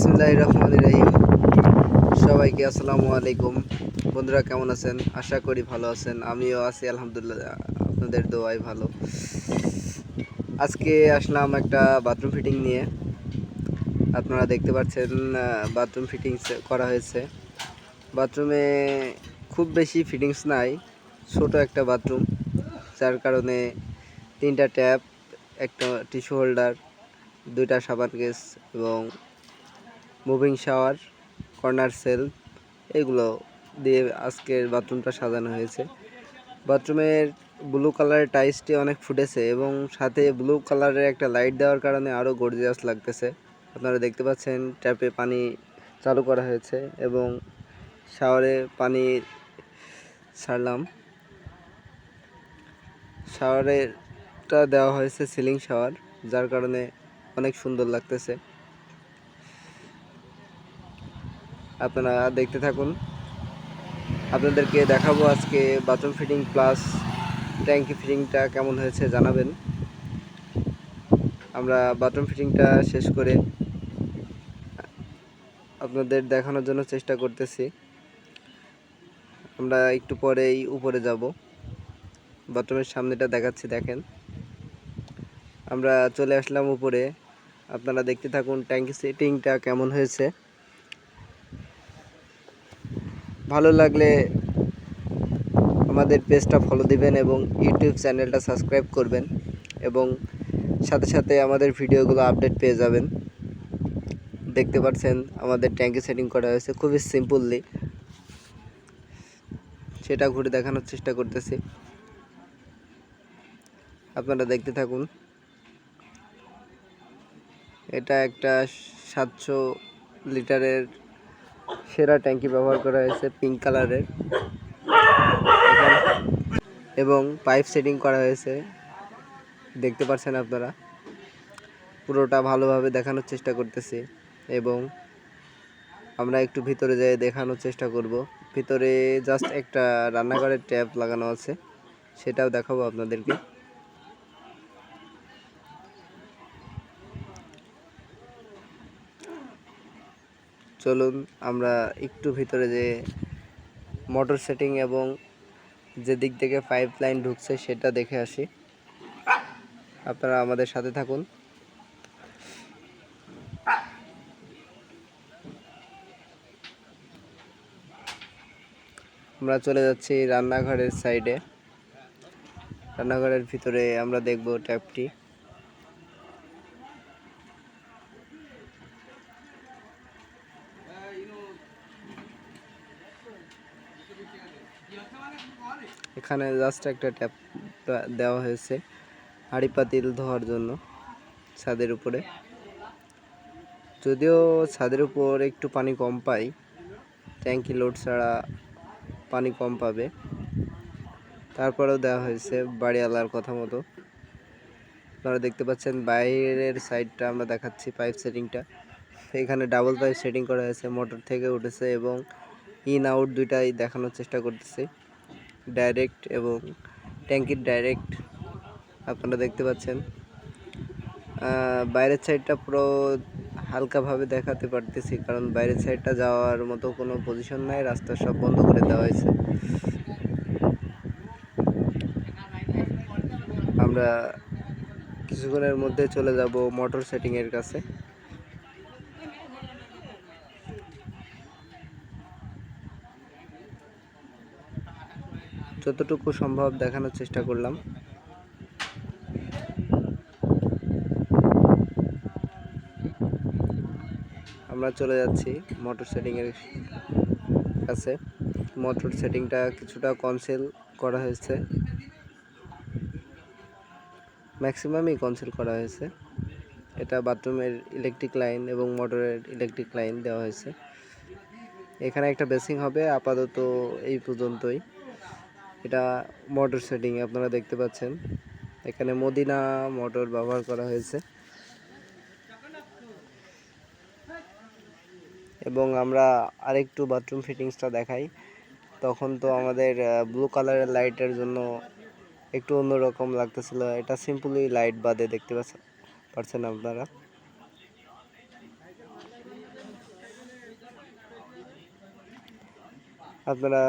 বিসমুল্লাহ রহমান রহিম সবাইকে আসসালামু আলাইকুম। বন্ধুরা, কেমন আছেন? আশা করি ভালো আছেন। আমিও আছি, আলহামদুলিল্লাহ। আপনাদের দোয়াই ভালো। আজকে আসলাম একটা বাথরুম ফিটিং নিয়ে। আপনারা দেখতে পাচ্ছেন বাথরুম ফিটিংস করা হয়েছে। বাথরুমে খুব বেশি ফিটিংস নাই, ছোট একটা বাথরুম। যার কারণে তিনটা ট্যাপ, একটা টিস্যু হোল্ডার, দুইটা সাবান কেস এবং মুভিং শাওয়ার, কর্নার সেল, এগুলো দিয়ে আজকের বাথরুমটা সাজানো হয়েছে। বাথরুমের ব্লু কালারের টাইসটি অনেক ফুটেছে এবং সাথে ব্লু কালারের একটা লাইট দেওয়ার কারণে আরও গর্জিয়াস লাগতেছে। আপনারা দেখতে পাচ্ছেন, ট্যাপে পানি চালু করা হয়েছে এবং শাওয়ারে পানি ছাড়লাম। শাওয়ারেরটা দেওয়া হয়েছে সিলিং শাওয়ার, যার কারণে অনেক সুন্দর লাগতেছে। আপনারা দেখতে থাকুন। আপনাদেরকে দেখাবো আজকে বাথরুম ফিটিং প্লাস ট্যাঙ্কি ফিটিংটা কেমন হয়েছে জানাবেন। আমরা বাথরুম ফিটিংটা শেষ করে আপনাদের দেখানোর জন্য চেষ্টা করতেছি। আমরা একটু পরেই উপরে যাব। বাথরুমের সামনেটা দেখাচ্ছি, দেখেন। আমরা চলে আসলাম উপরে। আপনারা দেখতে থাকুন ট্যাঙ্কি সেটিংটা কেমন হয়েছে। ভালো লাগলে আমাদের পেজটা ফলো দিবেন এবং ইউটিউব চ্যানেলটা সাবস্ক্রাইব করবেন এবং সাথে সাথে আমাদের ভিডিওগুলো আপডেট পেয়ে যাবেন। দেখতে পাচ্ছেন আমাদের ট্যাঙ্কি সেটিং করা হয়েছে খুবই সিম্পললি সেটা ঘুরে দেখানোর চেষ্টা করতেছি। আপনারা দেখতে থাকুন। এটা একটা সাতশো লিটারের সেরা ট্যাঙ্কি ব্যবহার করা হয়েছে পিঙ্ক কালারের এবং পাইপ সেটিং করা হয়েছে। দেখতে পাচ্ছেন আপনারা? পুরোটা ভালোভাবে দেখানোর চেষ্টা করতেছি এবং আমরা একটু ভিতরে যেয়ে দেখানোর চেষ্টা করব। ভিতরে জাস্ট একটা রান্নাঘরের ট্যাপ লাগানো আছে। সেটাও দেখাবো আপনাদেরকে। চলুন আমরা একটু ভিতরে যে মোটর সেটিং এবং যে দিক থেকে পাইপ লাইন ঢুকছে সেটা দেখে আসি। আপনারা আমাদের সাথে থাকুন। আমরা চলে যাচ্ছি রান্নাঘরের সাইডে রান্নাঘরের ভিতরে আমরা দেখব ট্যাপটি। এখানে জাস্ট একটা ট্যাপ দেওয়া হয়েছে, হাঁড়ি পাতিল ধোয়ার জন্য ছাদের উপরে। যদিও ছাদের উপর একটু পানি কম পাই, ট্যাঙ্কি লোড ছাড়া পানি কম পাবে। তারপরেও দেওয়া হয়েছে বাড়িওয়ালার কথা মতো। আপনারা দেখতে পাচ্ছেন বাইরের সাইডটা আমরা দেখাচ্ছি পাইপ সেটিংটা এখানে ডাবল পাইপ সেটিং করা হয়েছে মোটর থেকে উঠেছে এবং ইন আউট দুইটাই দেখানোর চেষ্টা করতেছি। ডাইরেক্ট এবং ট্যাঙ্কির ডাইরেক্ট আপনারা দেখতে পাচ্ছেন। বাইরের সাইডটা পুরো হালকাভাবে দেখাতে পারতেছি, কারণ বাইরের সাইডটা যাওয়ার মতো কোনো পজিশন নাই, রাস্তা সব বন্ধ করে দেওয়া হয়েছে। আমরা কিছুক্ষণের মধ্যে চলে যাব মোটর সেটিংয়ের কাছে। যতটুকু সম্ভব দেখানোর চেষ্টা করলাম। আমরা চলে যাচ্ছি মোটর সেটিংয়ের কাছে। মোটর সেটিংটা কিছুটা কনসেল করা হয়েছে। ম্যাক্সিমামই কনসেল করা হয়েছে। এটা বাথরুমের ইলেকট্রিক লাইন এবং মোটরের ইলেকট্রিক লাইন দেওয়া হয়েছে। এখানে একটা বেসিং হবে, আপাতত এই পর্যন্তই। এটা মোটর সেটিং আপনারা দেখতে পাচ্ছেন। এখানে মদিনা মোটর ব্যবহার করা হয়েছে। এবং আমরা আরেকটু বাথরুম ফিটিংসটা দেখাই। তখন তো আমাদের ব্লু কালারের লাইটের জন্য একটু অন্যরকম লাগতেছিল। এটা সিম্পলি লাইট বাদে দেখতে পাচ্ছেন আপনারা? আপনারা